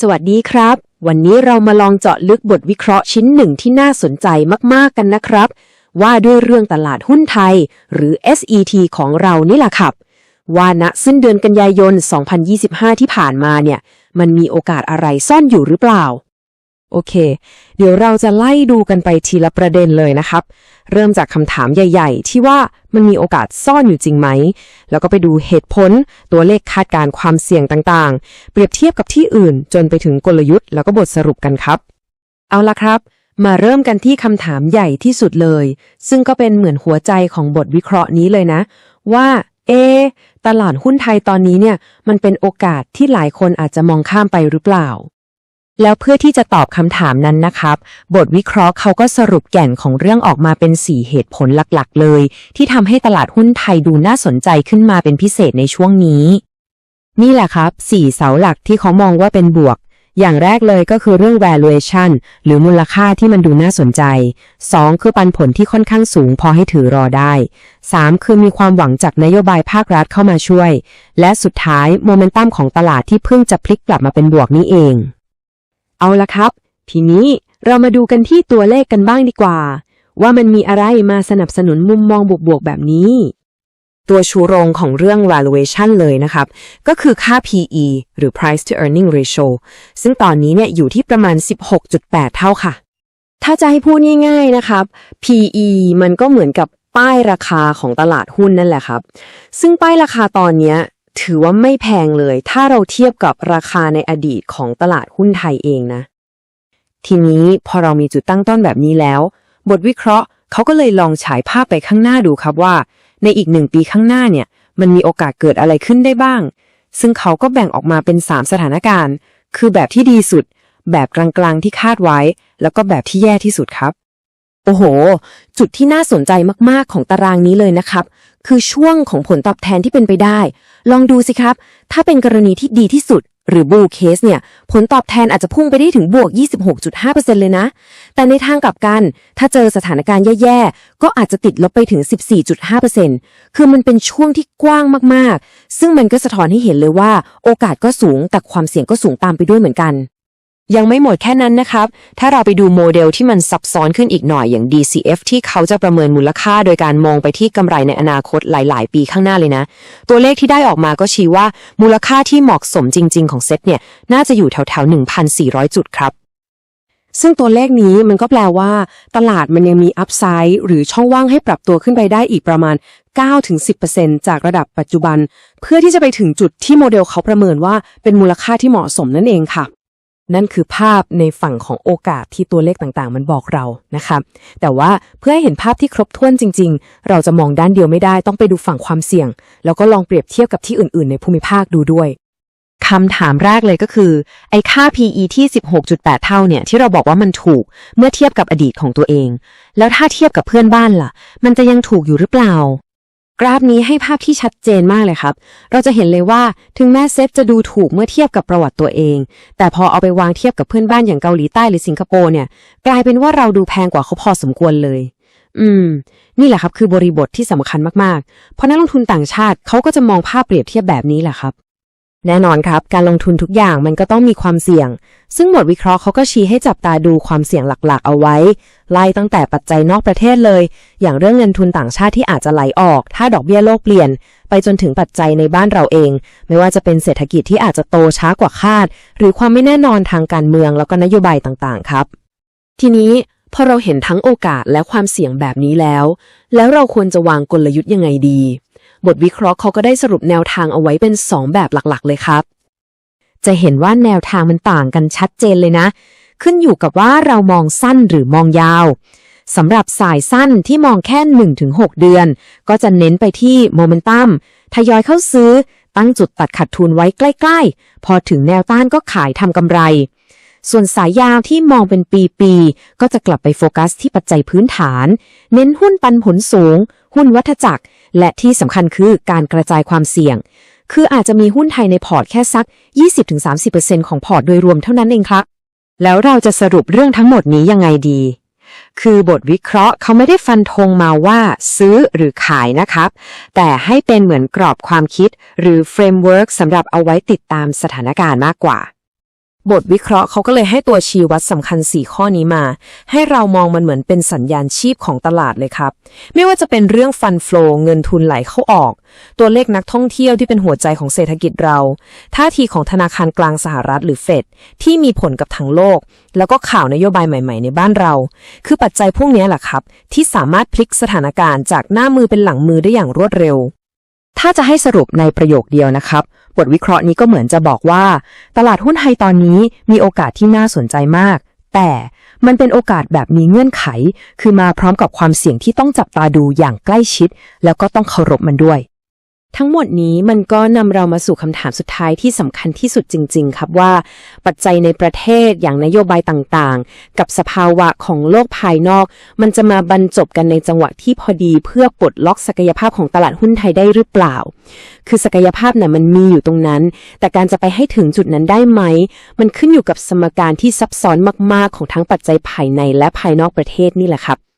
สวัสดีครับ วันนี้เรามาลองเจาะลึกบทวิเคราะห์ชิ้นหนึ่งที่น่าสนใจมาก ๆ กันนะครับ ว่าด้วยเรื่องตลาดหุ้นไทย หรือ SET ของเรานี่แหละครับ ว่าณสิ้นเดือนกันยายน 2025 ที่ผ่านมาเนี่ย มันมีโอกาสอะไรซ่อนอยู่หรือเปล่า โอเค เดี๋ยวเราจะไล่ดูกันไปทีละประเด็นเลยนะครับ เริ่มจากคำถามใหญ่ ๆ ที่ว่ามันมีโอกาสซ่อนอยู่จริงไหม แล้วก็ไปดูเหตุผล ตัวเลขคาดการณ์ความเสี่ยงต่างๆ เปรียบเทียบกับที่อื่น จนไปถึงกลยุทธ์แล้วก็บทสรุปกันครับ เอาละครับ มาเริ่มกันที่คำถามใหญ่ที่สุดเลย ซึ่งก็เป็นเหมือนหัวใจของบทวิเคราะห์นี้เลยนะ ว่าเอ ตลาดหุ้นไทยตอนนี้เนี่ย มันเป็นโอกาสที่หลายคนอาจจะมองข้ามไปหรือเปล่า แล้วเพื่อที่จะตอบคำถามนั้นนะครับ บทวิเคราะห์เขาก็สรุปแก่นของเรื่องออกมาเป็น 4 เหตุผลหลักๆ เลย ที่ทำให้ตลาดหุ้นไทยดูน่าสนใจขึ้นมาเป็นพิเศษในช่วงนี้ นี่แหละครับ 4 เสาหลักที่เขามองว่าเป็นบวก อย่างแรกเลยก็คือเรื่อง valuation หรือมูลค่าที่มันดูน่าสนใจ 2 คือปันผลที่ค่อนข้างสูงพอให้ถือรอได้ 3 คือมีความหวังจากนโยบายภาครัฐเข้ามาช่วย และสุดท้ายโมเมนตัมของตลาดที่เพิ่งจะพลิกกลับมาเป็นบวกนี่เอง เอาละครับ ทีนี้เรามาดูกันที่ตัวเลขกันบ้างดีกว่า ว่ามันมีอะไรมาสนับสนุนมุมมองบวกๆแบบนี้ ตัวชูโรงของเรื่อง valuation เลยนะครับ ก็คือค่า PE หรือ price to earning ratio ซึ่งตอนนี้เนี่ยอยู่ที่ประมาณ 16.8 เท่าค่ะ ถ้าจะให้พูดง่าย ๆนะครับ PE มันก็เหมือนกับป้ายราคาของตลาดหุ้นนั่นแหละครับ ซึ่งป้ายราคาตอนเนี้ย ถือว่าไม่แพงเลย ถ้าเราเทียบกับราคาในอดีตของตลาดหุ้นไทยเองนะ ทีนี้พอเรามีจุดตั้งต้นแบบนี้แล้ว บทวิเคราะห์เขาก็เลยลองฉายภาพไปข้างหน้าดูครับว่า ในอีกหนึ่งปีข้างหน้าเนี่ย มันมีโอกาสเกิดอะไรขึ้นได้บ้าง ซึ่งเขาก็แบ่งออกมาเป็น 3 สถานการณ์ คือแบบที่ดีสุด แบบกลางๆที่คาดไว้ แล้วก็แบบที่แย่ที่สุดครับ โอ้โห จุดที่น่าสนใจมากๆของตารางนี้เลยนะครับ คือช่วงของผลตอบแทนที่เป็นไปได้ ลองดูสิครับ ถ้าเป็นกรณีที่ดีที่สุด หรือบูเคสเนี่ย ผลตอบแทนอาจจะพุ่งไปได้ถึงบวก 26.5%เลยนะ แต่ในทางกลับกัน ถ้าเจอสถานการณ์แย่ๆ ก็อาจจะติดลบไปถึง 14.5%คือมันเป็นช่วงที่กว้างมากๆ ซึ่งมันก็สะท้อนให้เห็นเลยว่า โอกาสก็สูงแต่ความเสี่ยงก็สูงตามไปด้วยเหมือนกัน ยังไม่หมดแค่นั้นนะครับ ถ้าเราไปดูโมเดลที่มันซับซ้อนขึ้นอีกหน่อยอย่าง DCF ที่เขาจะประเมินมูลค่า โดยการมองไปที่กำไรในอนาคตหลาย ๆ ปีข้างหน้าเลยนะ ตัวเลขที่ได้ออกมาก็ชี้ว่ามูลค่าที่เหมาะสมจริง ๆ ของเซ็ตเนี่ย น่าจะอยู่แถวๆ 1,400 จุดครับซึ่งตัวเลขนี้มันก็แปลว่า ตลาดมันยังมีอัพไซด์หรือช่องว่างให้ปรับตัวขึ้นไปได้อีกประมาณ 9-10%จากระดับปัจจุบัน เพื่อที่จะไปถึงจุดที่โมเดลเขาประเมินว่าเป็นมูลค่าที่เหมาะสมนั่นเองค่ะ นั่นคือภาพในฝั่งของโอกาสที่ตัวเลขต่างๆ มันบอกเรานะครับแต่ว่าเพื่อให้เห็นภาพที่ครบถ้วนจริง ๆ เราจะมองด้านเดียวไม่ได้ต้องไปดูฝั่งความเสี่ยง แล้วก็ลองเปรียบเทียบกับที่อื่นๆ ในภูมิภาคดูด้วยคำถามแรกเลยก็คือ ไอ้ค่า PE ที่ 16.8 เท่าเนี่ย ที่เราบอกว่ามันถูกเมื่อเทียบกับอดีตของตัวเอง แล้วถ้าเทียบกับเพื่อนบ้านล่ะ มันจะยังถูกอยู่หรือเปล่า กราฟนี้ให้ภาพที่ชัดเจนมากเลยครับ เราจะเห็นเลยว่าถึงแม้เซฟจะดูถูกเมื่อเทียบกับประวัติตัวเอง แต่พอเอาไปวางเทียบกับเพื่อนบ้านอย่างเกาหลีใต้หรือสิงคโปร์เนี่ย กลายเป็นว่าเราดูแพงกว่าเขาพอสมควรเลย อืม นี่แหละครับคือบริบทที่สำคัญมากๆ เพราะนักลงทุนต่างชาติเขาก็จะมองภาพเปรียบเทียบแบบนี้แหละครับ แน่นอนครับ การลงทุนทุกอย่างมันก็ต้องมีความเสี่ยง ซึ่งบทวิเคราะห์เขาก็ชี้ให้จับตาดูความเสี่ยงหลักๆ เอาไว้ ไล่ตั้งแต่ปัจจัยนอกประเทศเลย อย่างเรื่องเงินทุนต่างชาติที่อาจจะไหลออก ถ้าดอกเบี้ยโลกเปลี่ยน ไปจนถึงปัจจัยในบ้านเราเอง ไม่ว่าจะเป็นเศรษฐกิจที่อาจจะโตช้ากว่าคาด หรือความไม่แน่นอนทางการเมืองแล้วก็นโยบายต่างๆ ครับ ทีนี้พอเราเห็นทั้งโอกาสและความเสี่ยงแบบนี้แล้ว แล้วเราควรจะวางกลยุทธ์ยังไงดี บทวิเคราะห์เขาก็ได้สรุปแนวทางเอาไว้เป็น 2 แบบหลักๆ เลยครับ จะเห็นว่าแนวทางมันต่างกันชัดเจนเลยนะ ขึ้นอยู่กับว่าเรามองสั้นหรือมองยาวสำหรับสายสั้นที่มองแค่ 1-6 เดือน ก็จะเน้นไปที่โมเมนตัมทยอยเข้าซื้อ ตั้งจุดตัดขาดทุนไว้ใกล้ ๆ พอถึงแนวต้านก็ขายทำกำไร ส่วนสายยาวที่มองเป็นปีๆ ก็จะกลับไปโฟกัสที่ปัจจัยพื้นฐาน เน้นหุ้นปันผลสูง หุ้นวัฏจักร และที่สำคัญคือการกระจายความเสี่ยง คืออาจจะมีหุ้นไทยในพอร์ตแค่สัก 20-30%ของพอร์ตโดยรวมเท่านั้นเองครับ แล้วเราจะสรุปเรื่องทั้งหมดนี้ยังไงดี คือบทวิเคราะห์เขาไม่ได้ฟันธงมาว่า ซื้อหรือขายนะครับ แต่ให้เป็นเหมือนกรอบความคิด หรือเฟรมเวิร์กสำหรับเอาไว้ติดตามสถานการณ์มากกว่า บทวิเคราะห์เขาก็เลยให้ตัวชี้วัดสำคัญ 4 ข้อนี้มา ให้เรามองมันเหมือนเป็นสัญญาณชีพของตลาดเลยครับ ไม่ว่าจะเป็นเรื่องฟันฟลอเงินทุนไหลเข้าออก ตัวเลขนักท่องเที่ยวที่เป็นหัวใจของเศรษฐกิจเรา ท่าทีของธนาคารกลางสหรัฐหรือเฟดที่มีผลกับทั้งโลก แล้วก็ข่าวนโยบายใหม่ ๆ ในบ้านเรา คือปัจจัยพวกนี้แหละครับ ที่สามารถพลิกสถานการณ์จากหน้ามือเป็นหลังมือได้อย่างรวดเร็ว ถ้าจะให้สรุปในประโยคเดียวนะครับ ทวิเคราะห์นี้ก็เหมือนจะบอกว่า ตลาดหุ้นไทยตอนนี้มีโอกาสที่น่าสนใจมาก แต่มันเป็นโอกาสแบบมีเงื่อนไข คือมาพร้อมกับความเสี่ยงที่ต้องจับตาดูอย่างใกล้ชิด แล้วก็ต้องเคารพมันด้วย ทั้งหมดนี้มันก็นำเรามาสู่คำถามสุดท้ายที่สำคัญที่สุดจริง ๆ ครับว่า ปัจจัยในประเทศอย่างนโยบายต่างๆ กับสภาวะของโลกภายนอก มันจะมาบรรจบกันในจังหวะที่พอดีเพื่อปลดล็อกศักยภาพของตลาดหุ้นไทยได้หรือเปล่า คือศักยภาพน่ะมันมีอยู่ตรงนั้น แต่การจะไปให้ถึงจุดนั้นได้ไหม มันขึ้นอยู่กับสมการที่ซับซ้อนมากๆ ของทั้งปัจจัยภายในและภายนอกประเทศนี่แหละครับ